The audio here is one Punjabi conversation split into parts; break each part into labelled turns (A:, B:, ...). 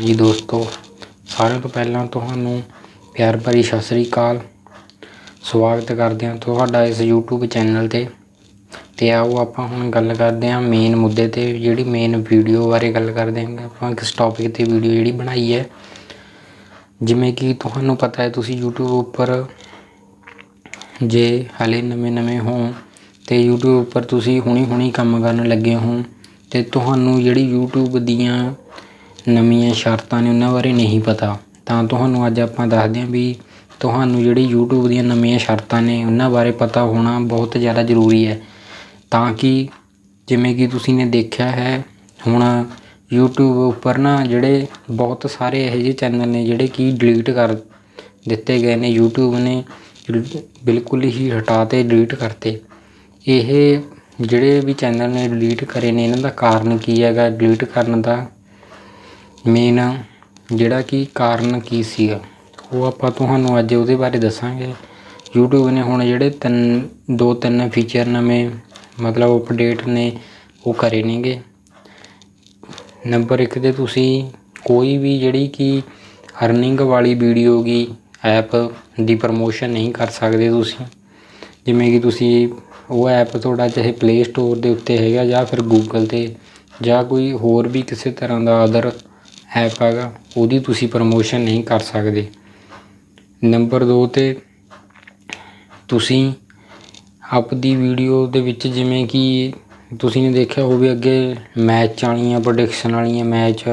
A: ਹਾਂਜੀ ਦੋਸਤੋ, ਸਾਰਿਆਂ ਤੋਂ ਪਹਿਲਾਂ ਤੁਹਾਨੂੰ ਪਿਆਰ ਭਰੀ ਸਤਿ ਸ੍ਰੀ ਅਕਾਲ। ਸਵਾਗਤ ਕਰਦੇ ਹਾਂ ਤੁਹਾਡਾ ਇਸ YouTube ਚੈਨਲ ਤੇ। ਤੇ ਆਓ ਆਪਾਂ ਹੁਣ ਗੱਲ ਕਰਦੇ ਹਾਂ ਮੇਨ ਮੁੱਦੇ ਤੇ, ਜਿਹੜੀ ਮੇਨ ਵੀਡੀਓ ਬਾਰੇ ਗੱਲ ਕਰਦੇ ਹਾਂ। ਆਪਾਂ ਕਿਸ ਟੌਪਿਕ ਤੇ ਵੀਡੀਓ ਜਿਹੜੀ ਬਣਾਈ ਹੈ। ਜਿਵੇਂ ਕਿ ਤੁਹਾਨੂੰ ਪਤਾ ਹੈ, ਤੁਸੀਂ YouTube ਉੱਪਰ ਜੇ ਹਾਲੇ ਨਵੇਂ ਨਵੇਂ ਹੋ, ਤੇ YouTube ਉੱਪਰ ਤੁਸੀਂ ਹੁਣੀ ਹੁਣੀ ਕੰਮ ਕਰਨ ਲੱਗੇ ਹੋ, ਤੇ ਤੁਹਾਨੂੰ ਜਿਹੜੀ YouTube ਦੀਆਂ ਨਵੀਆਂ ਸ਼ਰਤਾਂ ਨੇ, ਉਹਨਾਂ ਬਾਰੇ ਨਹੀਂ ਪਤਾ। ਤਾਂ ਤੁਹਾਨੂੰ ਅੱਜ ਆਪਾਂ ਦੱਸਦੇ ਹਾਂ ਵੀ ਤੁਹਾਨੂੰ ਜਿਹੜੀ ਯੂਟਿਊਬ ਦੀਆਂ ਨਵੀਆਂ ਸ਼ਰਤਾਂ ਨੇ, ਉਹਨਾਂ ਬਾਰੇ ਪਤਾ ਹੋਣਾ ਬਹੁਤ ਜ਼ਿਆਦਾ ਜ਼ਰੂਰੀ ਹੈ। ਤਾਂ ਕਿ ਜਿਵੇਂ ਕਿ ਤੁਸੀਂ ਨੇ ਦੇਖਿਆ ਹੈ, ਹੁਣ YouTube ਉੱਪਰ ਨਾ ਜਿਹੜੇ ਬਹੁਤ ਸਾਰੇ ਇਹੋ ਜਿਹੇ ਚੈਨਲ ਨੇ, ਜਿਹੜੇ ਕਿ ਡਿਲੀਟ ਕਰ ਦਿੱਤੇ ਗਏ ਨੇ। YouTube ਨੇ ਬਿਲਕੁਲ ਹੀ ਹਟਾ ਤੇ ਡਿਲੀਟ ਕਰਤੇ। ਇਹ ਜਿਹੜੇ ਵੀ ਚੈਨਲ ਨੇ ਡਿਲੀਟ ਕਰੇ ਨੇ, ਇਹਨਾਂ ਦਾ ਕਾਰਨ ਕੀ ਹੈਗਾ? ਡਿਲੀਟ ਕਰਨ ਦਾ ਮੇਨ ਜਿਹੜਾ ਕਿ ਕਾਰਨ ਕੀ ਸੀਗਾ, ਉਹ ਆਪਾਂ ਤੁਹਾਨੂੰ ਅੱਜ ਉਹਦੇ ਬਾਰੇ ਦੱਸਾਂਗੇ। YouTube ਨੇ ਹੁਣ ਜਿਹੜੇ ਤਿੰਨ, ਦੋ ਤਿੰਨ ਫੀਚਰ ਨਵੇਂ, ਮਤਲਬ ਅਪਡੇਟ ਨੇ, ਉਹ ਕਰੇ ਨੇਗੇ। ਨੰਬਰ 1 ਤੇ ਤੁਸੀਂ ਕੋਈ ਵੀ ਜਿਹੜੀ ਕਿ ਅਰਨਿੰਗ ਵਾਲੀ ਵੀਡੀਓ ਗੀ ਐਪ ਦੀ ਪ੍ਰਮੋਸ਼ਨ ਨਹੀਂ ਕਰ ਸਕਦੇ ਤੁਸੀਂ। ਜਿਵੇਂ ਕਿ ਤੁਸੀਂ ਉਹ ਐਪ ਤੁਹਾਡਾ ਚਾਹੇ ਪਲੇ ਸਟੋਰ ਦੇ ਉੱਤੇ ਹੈਗਾ ਜਾਂ ਫਿਰ ਗੂਗਲ ਤੇ, ਜਾਂ ਕੋਈ ਹੋਰ ਵੀ ਕਿਸੇ ਤਰ੍ਹਾਂ ਦਾ ਅਦਰ ਐਪ ਹੈਗਾ ਉਹਦੀ ਤੁਸੀਂ ਪ੍ਰਮੋਸ਼ਨ ਨਹੀਂ ਕਰ ਸਕਦੇ। ਨੰਬਰ 2 ਤੇ ਤੁਸੀਂ ਆਪਦੀ ਵੀਡੀਓ ਦੇ ਵਿੱਚ ਜਿਵੇਂ ਕਿ ਤੁਸੀਂ ਨੇ ਦੇਖਿਆ ਹੋਵੇ ਅੱਗੇ ਮੈਚ ਵਾਲੀਆਂ ਪ੍ਰੋਡਕਸ਼ਨ ਵਾਲੀਆਂ ਮੈਚ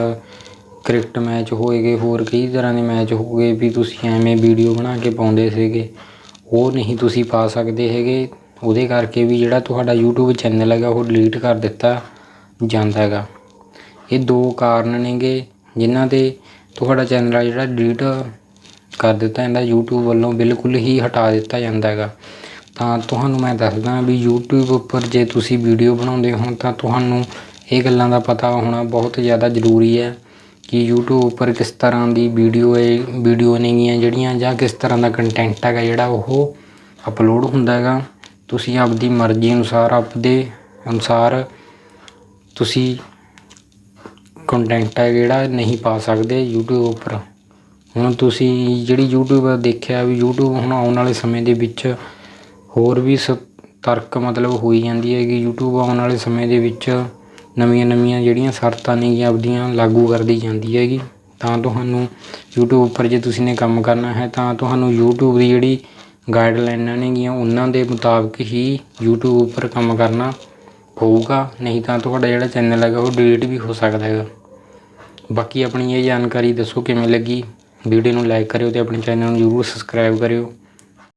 A: ਕ੍ਰਿਕਟ ਮੈਚ ਹੋਏਗੇ ਹੋਰ ਕਈ ਤਰ੍ਹਾਂ ਦੇ ਮੈਚ ਹੋ ਗਏ ਵੀ ਤੁਸੀਂ ਐਵੇਂ ਵੀਡੀਓ ਬਣਾ ਕੇ ਪਾਉਂਦੇ ਸੀਗੇ। ਉਹ ਨਹੀਂ ਤੁਸੀਂ ਪਾ ਸਕਦੇ ਹੈਗੇ। ਉਹਦੇ ਕਰਕੇ ਵੀ ਜਿਹੜਾ ਤੁਹਾਡਾ YouTube ਚੈਨਲ ਹੈਗਾ, ਉਹ ਡਿਲੀਟ ਕਰ ਦਿੱਤਾ ਜਾਂਦਾ ਹੈਗਾ। ਇਹ ਦੋ ਕਾਰਨ ਨੇਗੇ। ਜਿਨ੍ਹਾਂ ਤੇ ਤੁਹਾਡਾ ਚੈਨਲ ਆ ਜਿਹੜਾ ਡਿਲੀਟ ਕਰ ਦਿੱਤਾ ਜਾਂਦਾ, YouTube ਵੱਲੋਂ ਬਿਲਕੁਲ ਹੀ ਹਟਾ ਦਿੱਤਾ ਜਾਂਦਾ ਹੈਗਾ। ਤਾਂ ਤੁਹਾਨੂੰ ਮੈਂ ਦੱਸਦਾ ਵੀ YouTube ਉੱਪਰ ਜੇ ਤੁਸੀਂ ਵੀਡੀਓ ਬਣਾਉਂਦੇ ਹੋ, ਤਾਂ ਤੁਹਾਨੂੰ ਇਹ ਗੱਲਾਂ ਦਾ ਪਤਾ ਹੋਣਾ ਬਹੁਤ ਜ਼ਿਆਦਾ ਜ਼ਰੂਰੀ ਹੈ ਕਿ YouTube ਉੱਪਰ ਕਿਸ ਤਰ੍ਹਾਂ ਦੀ ਵੀਡੀਓ ਹੈ ਵੀਡੀਓ ਨੇਗੀਆਂ ਜਿਹੜੀਆਂ ਜਾਂ ਕਿਸ ਤਰ੍ਹਾਂ ਦਾ ਕੰਟੈਂਟ ਹੈਗਾ ਜਿਹੜਾ ਉਹ ਅਪਲੋਡ ਹੁੰਦਾ ਹੈਗਾ। ਤੁਸੀਂ ਆਪਦੀ ਮਰਜ਼ੀ ਅਨੁਸਾਰ, ਆਪਦੇ ਅਨੁਸਾਰ ਤੁਸੀਂ ਕੰਟੈਂਟ ਹੈ ਜਿਹੜਾ ਨਹੀਂ ਪਾ ਸਕਦੇ YouTube ਉੱਪਰ। ਹੁਣ ਤੁਸੀਂ ਜਿਹੜੀ YouTube ਦੇਖਿਆ ਵੀ YouTube ਹੁਣ ਆਉਣ ਵਾਲੇ ਸਮੇਂ ਦੇ ਵਿੱਚ ਹੋਰ ਵੀ ਸ, ਤਰਕ ਮਤਲਬ ਹੋਈ ਜਾਂਦੀ ਹੈ ਕਿ YouTube ਆਉਣ ਵਾਲੇ ਸਮੇਂ ਦੇ ਵਿੱਚ ਨਵੀਆਂ ਨਵੀਆਂ ਜਿਹੜੀਆਂ ਸ਼ਰਤਾਂ ਨੇਗੀਆਂ ਆਪਦੀਆਂ ਲਾਗੂ ਕਰਦੀ ਜਾਂਦੀ ਹੈਗੀ। ਤਾਂ ਤੁਹਾਨੂੰ YouTube ਉੱਪਰ ਜੇ ਤੁਸੀਂ ਨੇ ਕੰਮ ਕਰਨਾ ਹੈ ਤਾਂ ਤੁਹਾਨੂੰ YouTube ਦੀ ਜਿਹੜੀ ਗਾਈਡਲਾਈਨਾਂ ਨੇਗੀਆਂ ਉਹਨਾਂ ਦੇ ਮੁਤਾਬਕ ਹੀ YouTube ਉੱਪਰ ਕੰਮ ਕਰਨਾ ਹੋਊਗਾ, ਨਹੀਂ ਤਾਂ ਤੁਹਾਡਾ ਜਿਹੜਾ ਚੈਨਲ ਹੈਗਾ ਉਹ ਡਿਲੀਟ ਵੀ ਹੋ ਸਕਦਾ ਹੈਗਾ। ਬਾਕੀ ਆਪਣੀ ਇਹ ਜਾਣਕਾਰੀ ਦੱਸੋ ਕਿਵੇਂ ਲੱਗੀ। ਵੀਡੀਓ ਨੂੰ ਲਾਈਕ ਕਰਿਓ ਤੇ ਆਪਣੇ ਚੈਨਲ ਨੂੰ ਜ਼ਰੂਰ ਸਬਸਕ੍ਰਾਈਬ ਕਰਿਓ।